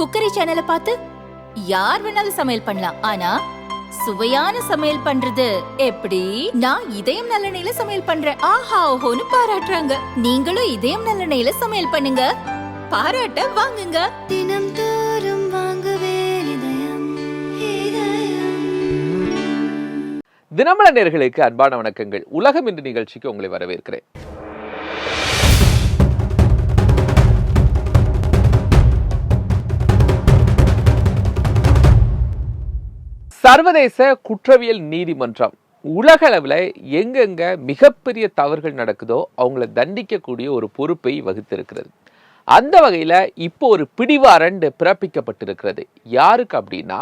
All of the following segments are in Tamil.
குக்கரி சேனலை பார்த்து யார் வேணாலும் சமையல் பண்ணலாம். ஆனா சுவையான சமையல் பண்றது எப்படி? நான் இதயம் நல்லெண்ணெயில சமையல் பண்றேன். ஆஹா ஓஹோன்னு பாராட்டுறாங்க. நீங்களும் இதயம் நல்லெண்ணெயில சமையல் பண்ணுங்க. பாராட்ட வாங்குங்க. தினம் தோறும் வாங்குவே இதயம் இதயம். தினமல நேர்களுக்கு அன்பான வணக்கங்கள். உலகம் இன்று நிகழ்ச்சிக்கு உங்களை வரவேற்கிறேன். சர்வதேச குற்றவியல் நீதிமன்றம் உலகளவில் எங்கெங்க மிகப்பெரிய தவறுகள் நடக்குதோ அவங்கள தண்டிக்கக்கூடிய ஒரு பொறுப்பை வகுத்திருக்கிறது. அந்த வகையில் இப்போ ஒரு பிடிவாரண்டு பிறப்பிக்கப்பட்டிருக்கிறது. யாருக்கு அப்படின்னா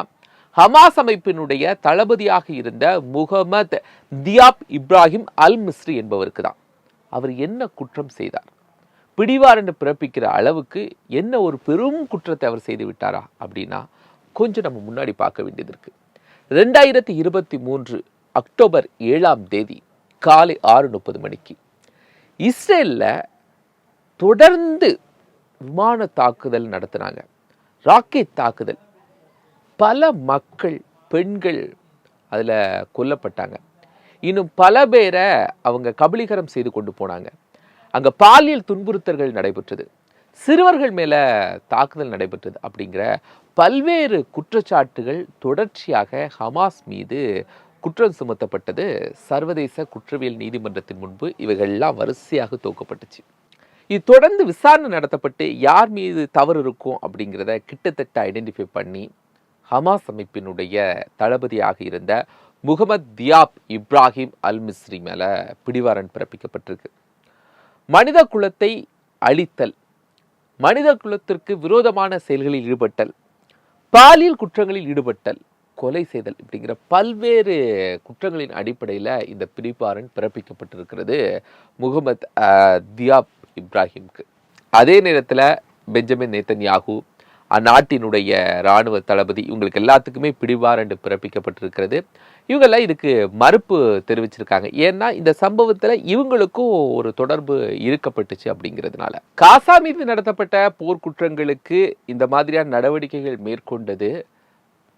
ஹமாஸ் அமைப்பினுடைய தளபதியாக இருந்த முகமது தியாப் இப்ராஹிம் அல் மிஸ்ரி என்பவருக்கு தான். அவர் என்ன குற்றம் செய்தார்? பிடிவாரண்டு பிறப்பிக்கிற அளவுக்கு என்ன ஒரு பெரும் குற்றத்தை அவர் செய்து விட்டாரா அப்படின்னா கொஞ்சம் நம்ம முன்னாடி பார்க்க வேண்டியது இருக்கு. ரெண்டாயிரத்தி இருபத்தி மூன்று அக்டோபர் ஏழாம் தேதி காலை ஆறு முப்பது மணிக்கு இஸ்ரேலில் தொடர்ந்து விமான தாக்குதல் நடத்தினாங்க ராக்கெட் தாக்குதல். பல மக்கள் பெண்கள் அதில் கொல்லப்பட்டாங்க. இன்னும் பல பேரை அவங்க கபலீகரம் செய்து கொண்டு போனாங்க. அங்கே பாலியல் துன்புறுத்தல்கள் நடைபெற்றது. சிறுவர்கள் மேலே தாக்குதல் நடைபெற்றது அப்படிங்கிற பல்வேறு குற்றச்சாட்டுகள் தொடர்ச்சியாக ஹமாஸ் மீது குற்றம் சுமத்தப்பட்டது. சர்வதேச குற்றவியல் நீதிமன்றத்தின் முன்பு இவைகள்லாம் வரிசையாக தூக்கப்பட்டுச்சு இது தொடர்ந்து விசாரணை நடத்தப்பட்டு யார் மீது தவறு இருக்கும் அப்படிங்கிறத கிட்டத்தட்ட ஐடென்டிஃபை பண்ணி ஹமாஸ் அமைப்பினுடைய தளபதியாக இருந்த முகமது தியாப் இப்ராஹிம் அல் மிஸ்ரி மேலே பிடிவாரன் பிறப்பிக்கப்பட்டிருக்கு. மனித குலத்தை அழித்தல் மனித குலத்திற்கு விரோதமான செயல்களில் ஈடுபட்டல் பாலியல் குற்றங்களில் ஈடுபட்டல் கொலை செய்தல் இப்படிங்கிற பல்வேறு குற்றங்களின் அடிப்படையில் இந்த பிடிவாரண்ட் பிறப்பிக்கப்பட்டிருக்கிறது முகமது தியாப் இப்ராஹிம்க்கு. அதே நேரத்தில் பெஞ்சமின் நேத்தன்யாகு அந்நாட்டினுடைய இராணுவ தளபதி இவங்களுக்கு எல்லாத்துக்குமே பிடிவாரண்டு பிறப்பிக்கப்பட்டிருக்கிறது. இவங்கெல்லாம் இதுக்கு மறுப்பு தெரிவிச்சிருக்காங்க. ஏன்னா இந்த சம்பவத்தில் இவங்களுக்கும் ஒரு தொடர்பு இருக்கப்பட்டுச்சு அப்படிங்கிறதுனால. காசா மீது நடத்தப்பட்ட போர்க்குற்றங்களுக்கு இந்த மாதிரியான நடவடிக்கைகள் மேற்கொண்டது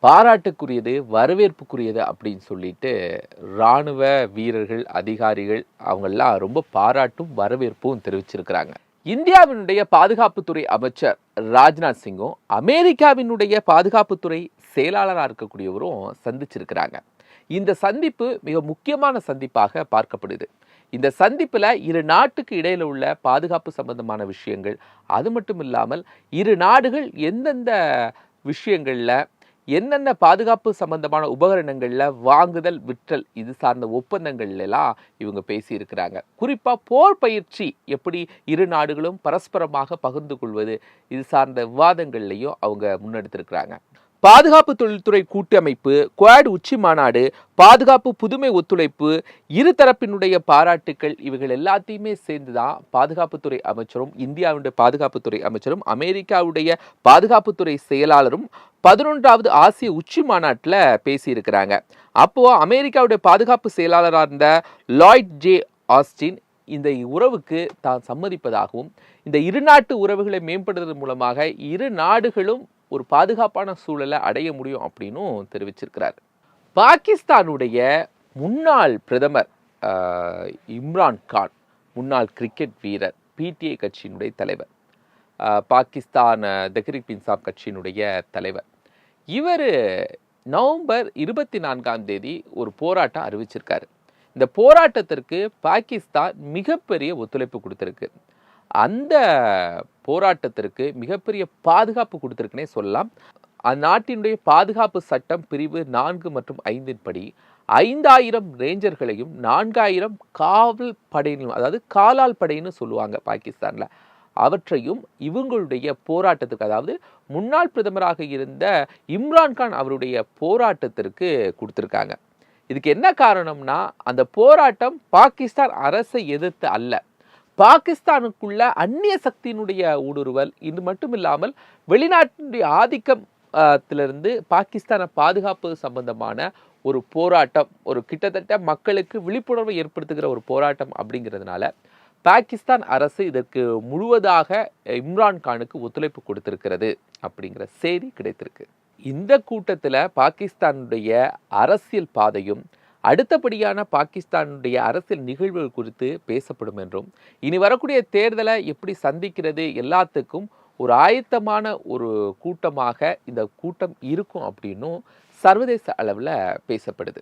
பாராட்டுக்குரியது வரவேற்புக்குரியது அப்படின்னு சொல்லிட்டு இராணுவ வீரர்கள் அதிகாரிகள் அவங்கெல்லாம் ரொம்ப பாராட்டும் வரவேற்பும் தெரிவிச்சிருக்கிறாங்க. இந்தியாவினுடைய பாதுகாப்புத்துறை அமைச்சர் ராஜ்நாத் சிங்கும் அமெரிக்காவினுடைய பாதுகாப்புத்துறை செயலாளராக இருக்கக்கூடியவரும் சந்திச்சிருக்கிறாங்க. இந்த சந்திப்பு மிக முக்கியமான சந்திப்பாக பார்க்கப்படுது. இந்த சந்திப்பில் இரு நாட்டுக்கு இடையில் உள்ள பாதுகாப்பு சம்பந்தமான விஷயங்கள் அது மட்டும் இல்லாமல் இரு நாடுகள் எந்தெந்த விஷயங்களில் என்னென்ன பாதுகாப்பு சம்பந்தமான உபகரணங்களில் வாங்குதல் விற்றல் இது சார்ந்த ஒப்பந்தங்கள்லாம் இவங்க பேசியிருக்கிறாங்க. குறிப்பாக போர் பயிற்சி எப்படி இரு நாடுகளும் பரஸ்பரமாக பகிர்ந்து கொள்வது இது சார்ந்த விவாதங்கள்லையும் அவங்க முன்னெடுத்திருக்கிறாங்க. பாதுகாப்பு தொழில்துறை கூட்டமைப்பு குவாட் உச்சி மாநாடு பாதுகாப்பு புதுமை ஒத்துழைப்பு இருதரப்பினுடைய பாராட்டுக்கள் இவைகள் எல்லாத்தையுமே சேர்ந்து தான் பாதுகாப்புத்துறை அமைச்சரும் இந்தியாவுடைய பாதுகாப்புத்துறை அமைச்சரும் அமெரிக்காவுடைய பாதுகாப்புத்துறை செயலாளரும் பதினொன்றாவது ஆசிய உச்சி மாநாட்டில் பேசியிருக்கிறாங்க. அப்போது அமெரிக்காவுடைய பாதுகாப்பு செயலாளராக இருந்த லாய்ட் ஜே ஆஸ்டின் இந்த உறவுக்கு தான் சம்மதிப்பதாகவும் இந்த இரு நாட்டு உறவுகளை மேம்படுத்துவதன் மூலமாக இரு நாடுகளும் ஒரு பாதுகாப்பான சூழலை அடைய முடியும் அப்படின்னும் தெரிவிச்சிருக்கிறார். பாகிஸ்தானுடைய முன்னாள் பிரதமர் இம்ரான் கான் முன்னாள் கிரிக்கெட் வீரர் பிடிஐ கட்சியினுடைய தலைவர் பாகிஸ்தான் தெஹ்ரிக் இன்சாப் கட்சியினுடைய தலைவர். இவர் நவம்பர் இருபத்தி நான்காம் தேதி ஒரு போராட்டம் அறிவிச்சிருக்காரு. இந்த போராட்டத்திற்கு பாகிஸ்தான் மிகப்பெரிய ஒத்துழைப்பு கொடுத்துருக்கு. அந்த போராட்டத்திற்கு மிகப்பெரிய பாதுகாப்பு கொடுத்துருக்குன்னே சொல்லலாம். அந்நாட்டினுடைய பாதுகாப்பு சட்டம் பிரிவு நான்கு மற்றும் ஐந்தின் படி ஐந்தாயிரம் ரேஞ்சர்களையும் நான்காயிரம் காவல் படையினும் அதாவது காலால் படைன்னு சொல்லுவாங்க பாகிஸ்தானில். அவற்றையும் இவங்களுடைய போராட்டத்துக்கு அதாவது முன்னாள் பிரதமராக இருந்த இம்ரான்கான் அவருடைய போராட்டத்திற்கு கொடுத்துருக்காங்க. இதுக்கு என்ன காரணம்னா அந்த போராட்டம் பாகிஸ்தான் அரசை எதிர்த்து அல்ல. பாகிஸ்தானுக்குள்ள அந்நிய சக்தியினுடைய ஊடுருவல் இது மட்டும் இல்லாமல் வெளிநாட்டினுடைய ஆதிக்கம் திலிருந்து பாகிஸ்தானை பாதுகாப்பு சம்பந்தமான ஒரு போராட்டம் ஒரு கிட்டத்தட்ட மக்களுக்கு விழிப்புணர்வை ஏற்படுத்துகிற ஒரு போராட்டம் அப்படிங்கிறதுனால பாகிஸ்தான் அரசு இதற்கு முழுவதாக இம்ரான் கானுக்கு ஒத்துழைப்பு கொடுத்திருக்கிறது அப்படிங்கிற செய்தி கிடைத்திருக்கு. இந்த கூட்டத்தில் பாகிஸ்தானுடைய அரசியல் பாதையும் அடுத்தபடியான பாகிஸ்தானுடைய அரசியல் நிகழ்வுகள் குறித்து பேசப்படும் என்றும் இனி வரக்கூடிய தேர்தலை எப்படி சந்திக்கிறது எல்லாத்துக்கும் ஒரு ஆயத்தமான ஒரு கூட்டமாக இந்த கூட்டம் இருக்கும் அப்படின்னும் சர்வதேச அளவில் பேசப்படுது.